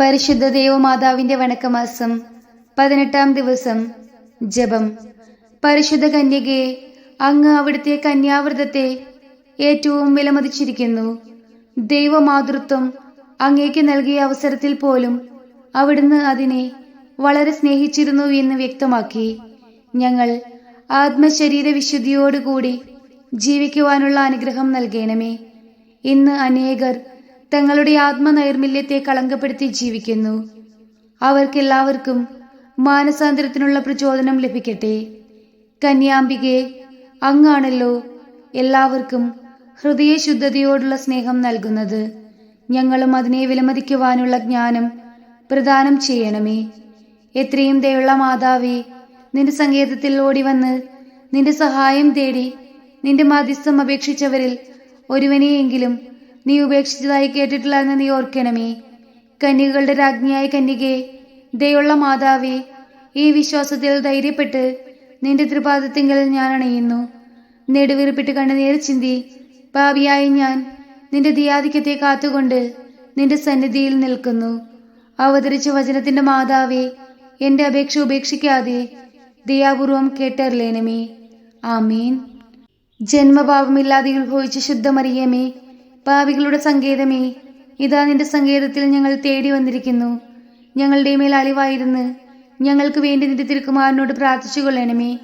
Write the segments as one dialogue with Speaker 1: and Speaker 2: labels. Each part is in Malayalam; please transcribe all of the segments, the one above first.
Speaker 1: പരിശുദ്ധ ദേവമാതാവിന്റെ വണക്കമാസം പതിനെട്ടാം ദിവസം ജപം. പരിശുദ്ധ കന്യകയെ അങ്ങ് അവിടുത്തെ കന്യാവ്രതത്തെ ഏറ്റവും വിലമതിച്ചിരിക്കുന്നു. ദൈവമാതൃത്വം അങ്ങേക്ക് നൽകിയ അവസരത്തിൽ പോലും അവിടുന്ന് അതിനെ വളരെ സ്നേഹിച്ചിരുന്നു എന്ന് വ്യക്തമാക്കി. ഞങ്ങൾ ആത്മശരീര വിശുദ്ധിയോടുകൂടി ജീവിക്കുവാനുള്ള അനുഗ്രഹം നൽകണമേ. ഇന്ന് അനേകർ തങ്ങളുടെ ആത്മനൈർമല്യത്തെ കളങ്കപ്പെടുത്തി ജീവിക്കുന്നു. അവർക്കെല്ലാവർക്കും മാനസാന്തരത്തിനുള്ള പ്രചോദനം ലഭിക്കട്ടെ. കന്യാംബികെ അങ്ങാണല്ലോ എല്ലാവർക്കും ഹൃദയശുദ്ധതയോടുള്ള സ്നേഹം നൽകുന്നത്. ഞങ്ങളും അതിനെ വിലമതിക്കുവാനുള്ള ജ്ഞാനം പ്രദാനം ചെയ്യണമേ. എത്രയും ദയുള്ള മാതാവേ നിന്റെ സങ്കേതത്തിൽ ഓടി വന്ന് നിന്റെ സഹായം തേടി നിന്റെ മധ്യസ്ഥം അപേക്ഷിച്ചവരിൽ ഒരുവനെയെങ്കിലും നീ ഉപേക്ഷിച്ചതായി കേട്ടിട്ടില്ല എന്ന് നീ ഓർക്കണമേ. കന്യകളുടെ രാജ്ഞിയായ കന്യകെ ദയുള്ള മാതാവേ ഈ വിശ്വാസത്തിൽ ധൈര്യപ്പെട്ട് നിന്റെ തൃപാദത്തിങ്കിൽ ഞാൻ അണയുന്നു. നെടുവീർപ്പിട്ട് കണ്ണുനീർ ചിന്തി പാപിയായ ഞാൻ നിന്റെ ദിയാധിക്യത്തെ കാത്തുകൊണ്ട് നിന്റെ സന്നിധിയിൽ നിൽക്കുന്നു. അവതരിച്ച വചനത്തിന്റെ മാതാവേ എന്റെ അപേക്ഷ ഉപേക്ഷിക്കാതെ ദയാപൂർവം കേട്ടറിലേനമേ ആമീൻ. ജന്മഭാവമില്ലാതെ ഉത്ഭവിച്ച ശുദ്ധമറിയമേ പാപികളുടെ സങ്കേതമേ ഇതാ നിന്റെ സങ്കേതത്തിൽ ഞങ്ങൾ തേടി വന്നിരിക്കുന്നു. ഞങ്ങളുടെ മേൽ അലിവായിരുന്ന് ഞങ്ങൾക്ക് വേണ്ടി നിന്റെ തിരുക്കുമാരനോട് പ്രാർത്ഥിച്ചു കൊള്ളണമേ.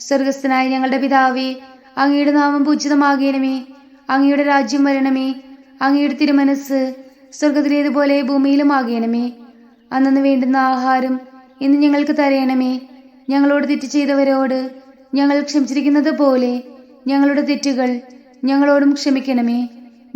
Speaker 1: സ്വർഗസ്ഥനായ ഞങ്ങളുടെ പിതാവേ അങ്ങയുടെ നാമം പൂജിതമാകണമേ. അങ്ങയുടെ രാജ്യം വരണമേ. അങ്ങയുടെ തിരുമനസ് സ്വർഗത്തിലേതുപോലെ ഭൂമിയിലും ആകണമേ അന്നു വേണ്ടുന്ന ആഹാരം ഇന്ന് ഞങ്ങൾക്ക് തരയണമേ ഞങ്ങളോട് തെറ്റ് ചെയ്തവരോട് ഞങ്ങൾ ക്ഷമിച്ചിരിക്കുന്നത് പോലെ ഞങ്ങളുടെ തെറ്റുകൾ ഞങ്ങളോടും ക്ഷമിക്കണമേ.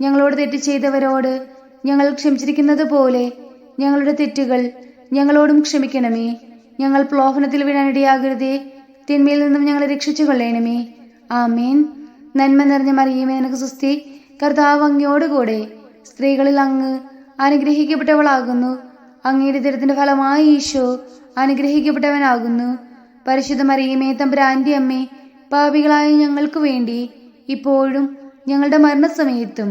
Speaker 1: ഞങ്ങളോട് തെറ്റ് ചെയ്തവരോട് ഞങ്ങൾ ക്ഷമിച്ചിരിക്കുന്നത് പോലെ ഞങ്ങളുടെ തെറ്റുകൾ ഞങ്ങളോടും ക്ഷമിക്കണമേ. ഞങ്ങൾ പ്ലോഹനത്തിൽ വീഴാനിടയാകരുതേ. തിന്മയിൽ നിന്നും ഞങ്ങളെ രക്ഷിച്ചു കൊള്ളേണമേ ആമേൻ. നന്മ നിറഞ്ഞ മറിയുമേ നിനക്ക് സുസ്തി കർത്താവ് അങ്ങയോടുകൂടെ സ്ത്രീകളിൽ അങ്ങ് അനുഗ്രഹിക്കപ്പെട്ടവളാകുന്നു. അങ്ങയുടെ ദരത്തിന്റെ ഫലമായി ഈശോ അനുഗ്രഹിക്കപ്പെട്ടവനാകുന്നു. പരിശുദ്ധ മറിയുമേ തമ്പുരാന്റെ അമ്മേ പാപികളായ ഞങ്ങൾക്ക് വേണ്ടി ഇപ്പോഴും ഞങ്ങളുടെ മരണസമയത്തും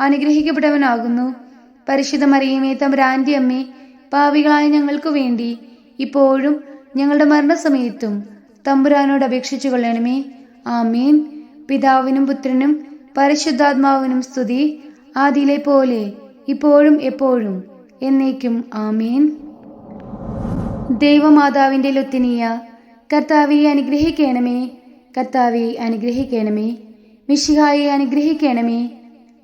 Speaker 1: അനുഗ്രഹിക്കപ്പെട്ടവനാകുന്നു. പരിശുദ്ധ മറിയമേ തമ്പുരാന്റെ അമ്മേ പാവികളായ ഞങ്ങൾക്ക് വേണ്ടി ഇപ്പോഴും ഞങ്ങളുടെ മരണസമയത്തും തമ്പുരാനോട് അപേക്ഷിച്ചു കൊള്ളണമേ. ആമീൻ. പിതാവിനും പുത്രനും പരിശുദ്ധാത്മാവിനും സ്തുതി. ആദിയിലെ പോലെ ഇപ്പോഴും എപ്പോഴും എന്നേക്കും ആമീൻ. ദൈവമാതാവിന്റെ ലൊത്തിനിയ കർത്താവെ അനുഗ്രഹിക്കണമേ. കർത്താവെ അനുഗ്രഹിക്കണമേ. മിഷിഹായെ അനുഗ്രഹിക്കണമേ.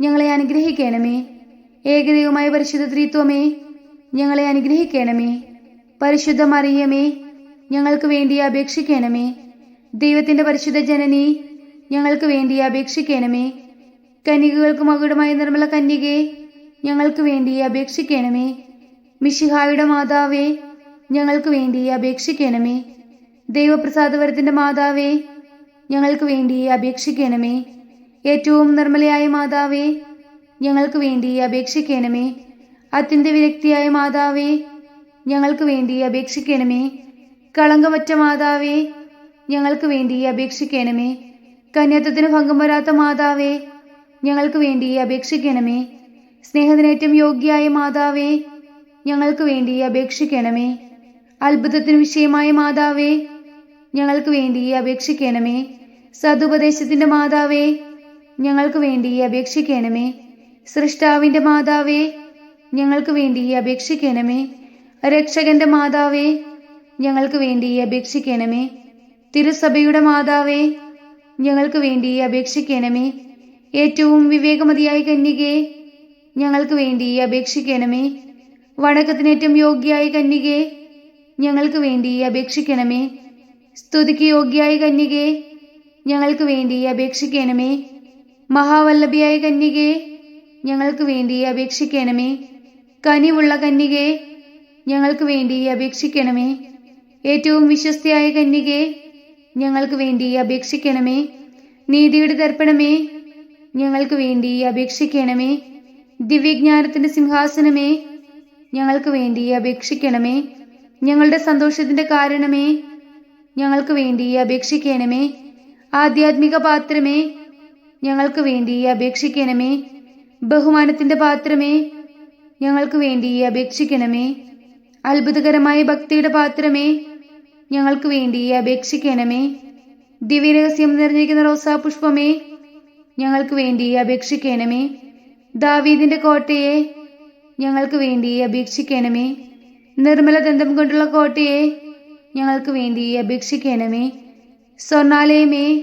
Speaker 1: ഞങ്ങളെ അനുഗ്രഹിക്കണമേ. ഏകദൈവമായ പരിശുദ്ധ ത്രിത്വമേ ഞങ്ങളെ അനുഗ്രഹിക്കണമേ. പരിശുദ്ധ മറിയമേ ഞങ്ങൾക്ക് വേണ്ടി അപേക്ഷിക്കണമേ. ദൈവത്തിന്റെ പരിശുദ്ധ ജനനി ഞങ്ങൾക്ക് വേണ്ടി അപേക്ഷിക്കണമേ. കന്യകകൾക്ക് മകുടമായ നിർമ്മല കന്യകെ ഞങ്ങൾക്ക് വേണ്ടി അപേക്ഷിക്കണമേ. മിഷിഹായുടെ മാതാവേ ഞങ്ങൾക്ക് വേണ്ടി അപേക്ഷിക്കണമേ. ദൈവപ്രസാദവരത്തിന്റെ മാതാവേ ഞങ്ങൾക്ക് വേണ്ടി അപേക്ഷിക്കണമേ. ഏറ്റവും നിർമ്മലയായ മാതാവേ ഞങ്ങൾക്ക് വേണ്ടി അപേക്ഷിക്കണമേ. അത്യന്ത വിരക്തിയായ മാതാവേ ഞങ്ങൾക്ക് വേണ്ടി അപേക്ഷിക്കണമേ. കളങ്കമറ്റ മാതാവേ ഞങ്ങൾക്ക് വേണ്ടി അപേക്ഷിക്കണമേ. കന്യത്വത്തിന് ഭംഗം വരാത്ത മാതാവേ ഞങ്ങൾക്ക് വേണ്ടി അപേക്ഷിക്കണമേ. സ്നേഹത്തിനേറ്റം യോഗ്യായ മാതാവേ ഞങ്ങൾക്ക് വേണ്ടി അപേക്ഷിക്കണമേ. അത്ഭുതത്തിന് വിഷയമായ മാതാവേ ഞങ്ങൾക്ക് വേണ്ടി അപേക്ഷിക്കണമേ. സതുപദേശത്തിന്റെ മാതാവേ ഞങ്ങൾക്ക് വേണ്ടി അപേക്ഷിക്കണമേ. സൃഷ്ടാവിന്റെ മാതാവേ ഞങ്ങൾക്ക് വേണ്ടി അപേക്ഷിക്കണമേ. രക്ഷകന്റെ മാതാവേ ഞങ്ങൾക്ക് വേണ്ടി അപേക്ഷിക്കണമേ. തിരുസഭയുടെ മാതാവേ ഞങ്ങൾക്ക് വേണ്ടി അപേക്ഷിക്കണമേ. ഏറ്റവും വിവേകമതിയായ കന്യകേ ഞങ്ങൾക്ക് വേണ്ടി അപേക്ഷിക്കണമേ. വടക്കത്തിനേറ്റം യോഗ്യായ കന്യകേ ഞങ്ങൾക്ക് വേണ്ടി അപേക്ഷിക്കണമേ. സ്തുതിക്ക് യോഗ്യായ കന്യകേ ഞങ്ങൾക്ക് വേണ്ടി അപേക്ഷിക്കണമേ. മഹാവല്ലഭിയായ കന്യകേ ഞങ്ങൾക്ക് വേണ്ടി അപേക്ഷിക്കണമേ. കനിവുള്ള കന്യകേ ഞങ്ങൾക്ക് വേണ്ടി അപേക്ഷിക്കണമേ. ഏറ്റവും വിശ്വസ്തയായ കന്യകേ ഞങ്ങൾക്ക് വേണ്ടി അപേക്ഷിക്കണമേ. നീതിയുടെ ദർപ്പണമേ ഞങ്ങൾക്ക് വേണ്ടി അപേക്ഷിക്കണമേ. ദിവ്യജ്ഞാനത്തിന്റെ സിംഹാസനമേ ഞങ്ങൾക്ക് വേണ്ടി അപേക്ഷിക്കണമേ. ഞങ്ങളുടെ സന്തോഷത്തിന്റെ കാരണമേ ഞങ്ങൾക്ക് വേണ്ടി അപേക്ഷിക്കണമേ. ആധ്യാത്മിക പാത്രമേ ഞങ്ങൾക്ക് വേണ്ടി അപേക്ഷിക്കണമേ. ബഹുമാനത്തിന്റെ പാത്രമേ. ഞങ്ങൾക്ക് വേണ്ടി അപേക്ഷിക്കണമേ. അത്ഭുതകരമായ ഭക്തിയുടെ പാത്രമേ. ഞങ്ങൾക്ക് വേണ്ടി അപേക്ഷിക്കണമേ. ദിവ്യരഹസ്യം നിറഞ്ഞിരിക്കുന്ന റോസാ പുഷ്പമേ ഞങ്ങൾക്ക് വേണ്ടി അപേക്ഷിക്കണമേ. ദാവീദിന്റെ കോട്ടയെ. ഞങ്ങൾക്ക് വേണ്ടി അപേക്ഷിക്കണമേ. നിർമ്മല ദന്തം കൊണ്ടുള്ള കോട്ടയെ. ഞങ്ങൾക്ക് വേണ്ടി അപേക്ഷിക്കണമേ. സ്വർണാലയമേ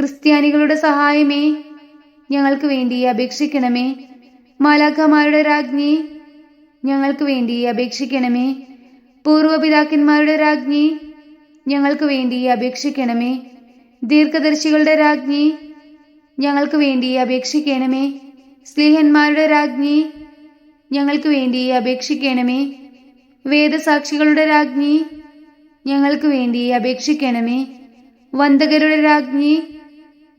Speaker 1: ക്രിസ്ത്യാനികളുടെ സഹായമേ ഞങ്ങൾക്ക് വേണ്ടി അപേക്ഷിക്കണമേ. മാലാഖമാരുടെ രാജ്ഞി ഞങ്ങൾക്ക് വേണ്ടി അപേക്ഷിക്കണമേ. പൂർവപിതാക്കന്മാരുടെ രാജ്ഞി ഞങ്ങൾക്ക് വേണ്ടി അപേക്ഷിക്കണമേ. ദീർഘദർശികളുടെ രാജ്ഞി ഞങ്ങൾക്ക് വേണ്ടി അപേക്ഷിക്കണമേ. സ്ലീഹന്മാരുടെ രാജ്ഞി ഞങ്ങൾക്ക് വേണ്ടി അപേക്ഷിക്കണമേ. വേദസാക്ഷികളുടെ രാജ്ഞി ഞങ്ങൾക്ക് വേണ്ടി അപേക്ഷിക്കണമേ. വന്ദകരുടെ രാജ്ഞി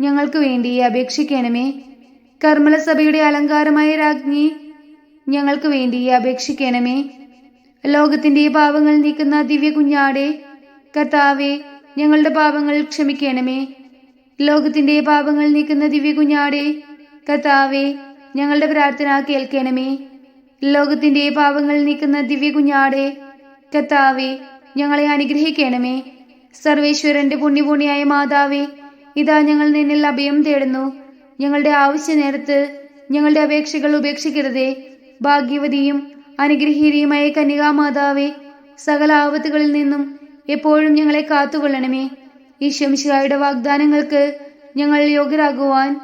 Speaker 1: ഞങ്ങൾക്ക് വേണ്ടി അപേക്ഷിക്കണമേ. കർമ്മലസഭയുടെ അലങ്കാരമായ രാജ്ഞി ഞങ്ങൾക്ക് വേണ്ടി അപേക്ഷിക്കണമേ. ലോകത്തിന്റെ പാപങ്ങൾ നീക്കുന്ന ദിവ്യ കുഞ്ഞാടെ കർത്താവെ ഞങ്ങളുടെ പാപങ്ങൾ ക്ഷമിക്കണമേ. ലോകത്തിന്റെ പാപങ്ങൾ നീക്കുന്ന ദിവ്യ കുഞ്ഞാടെ കർത്താവെ ഞങ്ങളുടെ പ്രാർത്ഥന കേൾക്കണമേ. ലോകത്തിന്റെ പാപങ്ങൾ നീക്കുന്ന ദിവ്യ കുഞ്ഞാടെ കർത്താവെ ഞങ്ങളെ അനുഗ്രഹിക്കണമേ. സർവേശ്വരന്റെ പുണ്യപൂണിയായ മാതാവേ ഇതാ ഞങ്ങൾ നിന്നിൽ അഭയം തേടുന്നു. ഞങ്ങളുടെ ആവശ്യ നേരത്ത് ഞങ്ങളുടെ അപേക്ഷകൾ ഉപേക്ഷിക്കരുതേ. ഭാഗ്യവതിയും അനുഗ്രഹീതയുമായ കന്യകാമാതാവേ സകല ആപത്തുകളിൽ നിന്നും എപ്പോഴും ഞങ്ങളെ കാത്തുകൊള്ളണമേ. ഈ ശംശിഹായുടെ വാഗ്ദാനങ്ങൾക്ക് ഞങ്ങൾ യോഗ്യരാകുവാൻ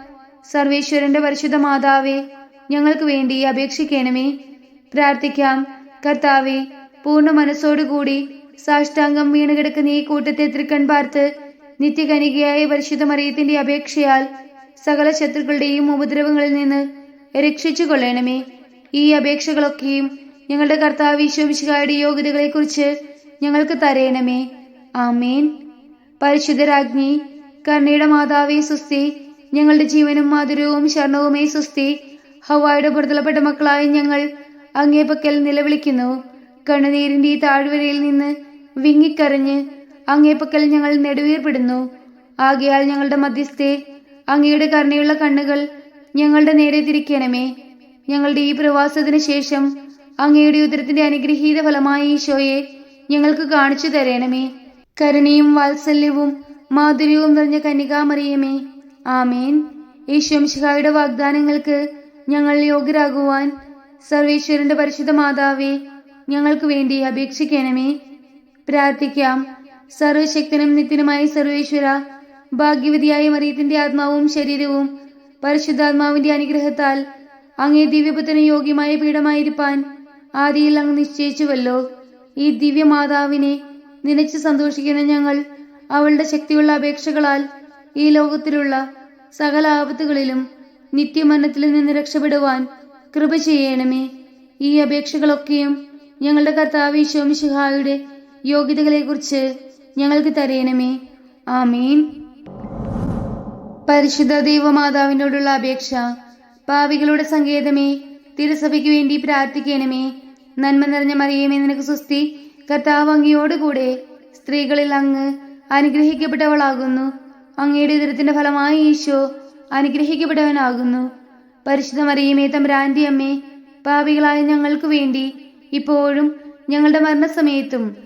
Speaker 1: സർവേശ്വരന്റെ പരിശുദ്ധ മാതാവേ ഞങ്ങൾക്ക് വേണ്ടി അപേക്ഷിക്കണമേ. പ്രാർത്ഥിക്കാം കർത്താവെ പൂർണ മനസ്സോടുകൂടി സാഷ്ടാംഗം വീണുകിടക്കുന്ന ഈ കൂട്ടത്തെ തൃക്കൺ പാർത്ത് നിത്യകനികയായ പരിശുദ്ധ മറിയത്തിന്റെ അപേക്ഷയാൽ സകല ശത്രുക്കളുടെയും ഉപദ്രവങ്ങളിൽ നിന്ന് രക്ഷിച്ചു കൊള്ളണമേ ഈ അപേക്ഷകളൊക്കെയും ഞങ്ങളുടെ കർത്താവ് ഈശോമിശിഹായുടെ യോഗ്യതകളെക്കുറിച്ച് ഞങ്ങൾക്ക് തരയണമേ ആമേൻ. പരിശുദ്ധരാജ്ഞി കർണയുടെ മാതാവേ സുസ്തി ഞങ്ങളുടെ ജീവനും മാധുരവും ശരണവുമേ സുസ്തി ഹവായുടെ പുറത്തലപ്പെട്ട മക്കളായ ഞങ്ങൾ അങ്ങേപ്പക്കൽ നിലവിളിക്കുന്നു. കണ്ണുനീരിന്റെ ഈ താഴ്വരയിൽ നിന്ന് വിങ്ങിക്കരഞ്ഞ് അങ്ങേ പക്കൽ ഞങ്ങൾ നെടുവീർപ്പെടുന്നു. ആകയാൽ ഞങ്ങളുടെ മധ്യസ്ഥേ അങ്ങയുടെ കരുണയുള്ള കണ്ണുകൾ ഞങ്ങളുടെ നേരെ തിരിക്കണമേ. ഞങ്ങളുടെ ഈ പ്രവാസത്തിന് ശേഷം അങ്ങയുടെ ഉദരത്തിന്റെ അനുഗ്രഹീത ഫലമായ ഈശോയെ ഞങ്ങൾക്ക് കാണിച്ചു തരണമേ. കരുണയും വാത്സല്യവും മാധുര്യവും നിറഞ്ഞ കന്യകാമറിയമേ. ആമേൻ. ഈശ്വംശിഹായുടെ വാഗ്ദാനങ്ങൾക്ക് ഞങ്ങൾ യോഗ്യരാകുവാൻ സർവേശ്വരന്റെ പരിശുദ്ധ മാതാവേ ഞങ്ങൾക്ക് വേണ്ടി അപേക്ഷിക്കണമേ. പ്രാർത്ഥിക്കാം. സർവശക്തനും നിത്യനുമായ സർവേശ്വര ഭാഗ്യവതിയായ മറിയത്തിന്റെ ആത്മാവും ശരീരവും പരിശുദ്ധാത്മാവിന്റെ അനുഗ്രഹത്താൽ അങ്ങേ ദിവ്യപുത്രന് യോഗ്യമായ പീഠമായിരിക്കാൻ ആദിയിൽ അങ്ങ് നിശ്ചയിച്ചുവല്ലോ. ഈ ദിവ്യമാതാവിനെ നനച്ച് സന്തോഷിക്കുന്ന ഞങ്ങൾ അവളുടെ ശക്തിയുള്ള അപേക്ഷകളാൽ ഈ ലോകത്തിലുള്ള സകല ആപത്തുകളിലും നിത്യമരണത്തിൽ നിന്ന് രക്ഷപ്പെടുവാൻ കൃപ ചെയ്യണമേ. ഈ അപേക്ഷകളൊക്കെയും ഞങ്ങളുടെ കർത്താവ് ശോമിഷിഹായുടെ യോഗ്യതകളെക്കുറിച്ച് ഞങ്ങൾക്ക് തരയണമേ ആമീൻ. പരിശുദ്ധ ദൈവമാതാവിനോടുള്ള അപേക്ഷ. പാവികളുടെ സങ്കേതമേ തിരുസഭയ്ക്ക് വേണ്ടി പ്രാർത്ഥിക്കണമേ. നന്മ നിറഞ്ഞ മറിയമേ നിനക്ക് സുസ്തി കർത്താവ് സ്ത്രീകളിൽ അങ്ങ് അനുഗ്രഹിക്കപ്പെട്ടവളാകുന്നു. അങ്ങയുടെ ഉദരത്തിന്റെ ഫലമായി ഈശോ അനുഗ്രഹിക്കപ്പെട്ടവനാകുന്നു. പരിശുദ്ധ മറിയമേ തമ്പ്രാന്തി അമ്മേ പാപികളായ ഞങ്ങൾക്ക് വേണ്ടി ഇപ്പോഴും ഞങ്ങളുടെ മരണസമയത്തും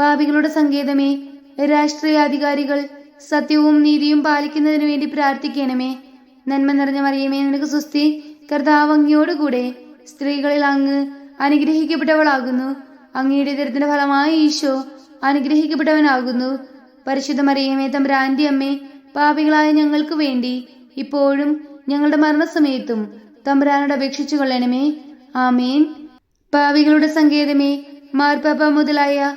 Speaker 1: പാപികളുടെ സങ്കേതമേ രാഷ്ട്രീയാധികാരികൾ സത്യവും നീതിയും പാലിക്കുന്നതിനു വേണ്ടി പ്രാർത്ഥിക്കണമേ. നന്മ നിറഞ്ഞ മറിയമേ നിനക്ക് സുസ്തി കർത്താവ് അങ്ങയോടുകൂടെ സ്ത്രീകളിൽ അങ്ങ് അനുഗ്രഹിക്കപ്പെട്ടവളാകുന്നു. അങ്ങയുടെ ദരത്തിന്റെ ഫലമായി ഈശോ അനുഗ്രഹിക്കപ്പെട്ടവനാകുന്നു. പരിശുദ്ധ മറിയമേ തമ്പുരാന്റെ അമ്മേ പാപികളായ ഞങ്ങൾക്ക് വേണ്ടി ഇപ്പോഴും ഞങ്ങളുടെ മരണസമയത്തും തമ്പ്രാനോട് അപേക്ഷിച്ചു കൊള്ളണമേ. ആമേൻ. പാവികളുടെ സങ്കേതമേ മാർപ്പാപ്പ മുതലായ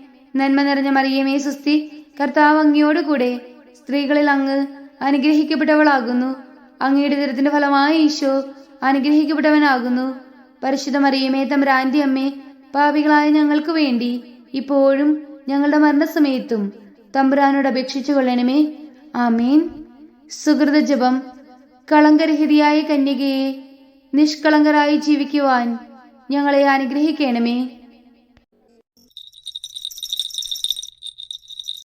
Speaker 1: നന്മ നിറഞ്ഞ മറിയമേ സുസ്തി കർത്താവ് അങ്ങയോടുകൂടെ സ്ത്രീകളിൽ അങ്ങ് അനുഗ്രഹിക്കപ്പെട്ടവളാകുന്നു. അങ്ങയുടെ ദുരിതത്തിന്റെ ഫലമായ ഈശോ അനുഗ്രഹിക്കപ്പെട്ടവനാകുന്നു. പരിശുദ്ധ മറിയമേ തമ്പ്രാന്തി അമ്മേ പാപികളായ ഞങ്ങൾക്ക് വേണ്ടി ഇപ്പോഴും ഞങ്ങളുടെ മരണസമയത്തും തമ്പുരാനോട് അപേക്ഷിച്ചു കൊള്ളണമേ. ആമീൻ. സുഹൃത ജപം. കളങ്കരഹിതയായ കന്യകയെ നിഷ്കളങ്കരായി ജീവിക്കുവാൻ ഞങ്ങളെ അനുഗ്രഹിക്കണമേ.